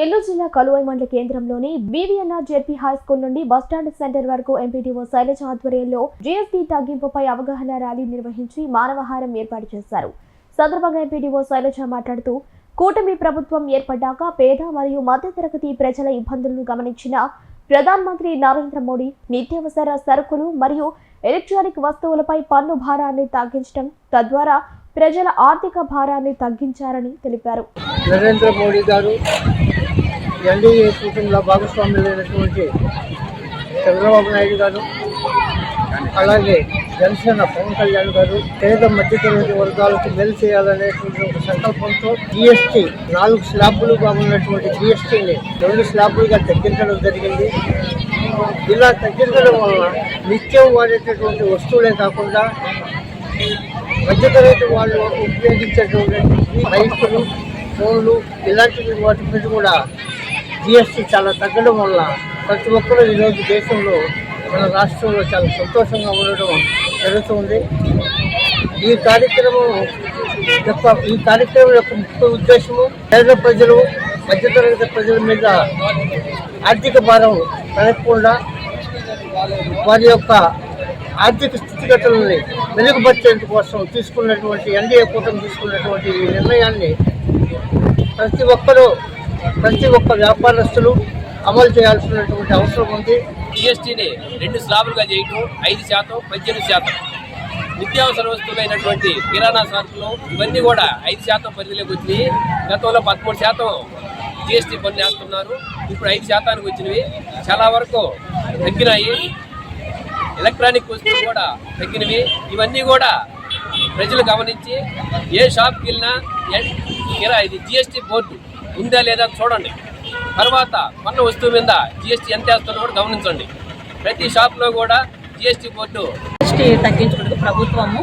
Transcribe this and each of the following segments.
నెల్లూరు జిల్లా కలువై మండల కేంద్రంలోని బీవీఎన్ఆర్ జెడ్పీ హై స్కూల్ నుండి బస్టాండ్ సెంటర్ వరకు ఎంపీటీఓ శైలజ ఆధ్వర్యంలో జీఎస్టీ తగ్గింపుపై అవగాహన ర్యాలీ నిర్వహించి మానవహారం ఏర్పాటు చేశారు. సందర్భంగా ఎంపీటీఓ శైలజ మాట్లాడుతూ కూటమి ప్రభుత్వం ఏర్పడ్డాక పేద మరియు మధ్యతరగతి ప్రజల ఇబ్బందులను గమనించిన ప్రధానమంత్రి నరేంద్ర మోడీ నిత్యావసర సరుకులు మరియు ఎలక్ట్రానిక్ వస్తువులపై పన్ను భారాన్ని తగ్గించడం తద్వారా ప్రజల ఆర్థిక భారాన్ని తగ్గించారని తెలిపారు. నరేంద్ర మోడీ గారు ఎన్డీఏ కూటమిలో భాగస్వాములైనటువంటి చంద్రబాబు నాయుడు గారు అలాగే జనసేన పవన్ కళ్యాణ్ గారు పేద మధ్యతరగతి వర్గాలకు మేలు చేయాలనేటువంటి ఒక సంకల్పంతో జిఎస్టీ నాలుగు స్లాబులుగా ఉన్నటువంటి జిఎస్టీని రెండు స్లాబులుగా తగ్గించడం జరిగింది. ఇలా తగ్గించడం వలన నిత్యం వాడేటటువంటి వస్తువులే కాకుండా మధ్యతరగతి వాళ్ళు ఉపయోగించేటువంటి బైకులు ఫోన్లు ఇలాంటి వాటి మీద కూడా జిఎస్టీ చాలా తగ్గడం వల్ల ప్రతి ఒక్కరూ ఈరోజు దేశంలో మన రాష్ట్రంలో చాలా సంతోషంగా ఉండడం జరుగుతుంది. ఈ కార్యక్రమం యొక్క ఈ కార్యక్రమం యొక్క ముఖ్య ఉద్దేశము పేద ప్రజలు మధ్యతరగతి ప్రజల మీద ఆర్థిక భారం పెరగకుండా వారి యొక్క ఆర్థిక స్థితిగతులని మెరుగుపరిచేందుకు కోసం తీసుకున్నటువంటి ఎన్డీఏ కూటమి తీసుకున్నటువంటి ఈ నిర్ణయాన్ని ప్రతి ఒక్కరూ ప్రతి ఒక్క వ్యాపారస్తులు అమలు చేయాల్సినటువంటి అవసరం ఉంది. జిఎస్టీని రెండు స్లాబులుగా చేయటం ఐదు శాతం పద్దెనిమిది శాతం. నిత్యావసర వస్తువులైనటువంటి కిరాణా సరుకులు ఇవన్నీ కూడా ఐదు శాతం పరిధిలోకి వచ్చినాయి గతంలో పదమూడు శాతం జిఎస్టీ పన్ను వేస్తున్నారు. ఇప్పుడు ఐదు శాతానికి వచ్చినవి చాలా వరకు తగ్గినాయి. ఎలక్ట్రానిక్ వస్తువులు కూడా తగ్గినవి. ఇవన్నీ కూడా ప్రజలు గమనించి ఏ షాప్కి వెళ్ళినా కిరా ఇది జిఎస్టీ బోర్డు ఉందా లేదా చూడండి. తర్వాత పన్ను వస్తువు మీద జిఎస్టీ ఎంత వేస్తుందో కూడా గమనించండి. ప్రతి షాప్లో కూడా జిఎస్టీ బోర్డు జిఎస్టీ తగ్గించుకుంటూ ప్రభుత్వము.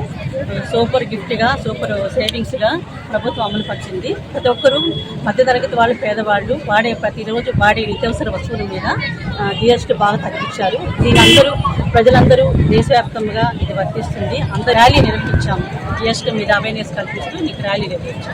సూపర్ గిఫ్ట్గా సూపర్ సేవింగ్స్గా ప్రభుత్వం అమలు పరిచింది. ప్రతి ఒక్కరూ మధ్యతరగతి వాళ్ళు పేదవాళ్ళు వాడే ప్రతిరోజు వాడే నిత్యావసర వస్తువుల మీద జిఎస్టీ బాగా తగ్గించారు. దీని అందరూ ప్రజలందరూ దేశవ్యాప్తంగా ఇది వర్తిస్తుంది. అంత ర్యాలీ నిర్వహించాము. జిఎస్టీ మీద అవేర్నెస్ కల్పిస్తూ నీకు ర్యాలీ నిర్వహించాము.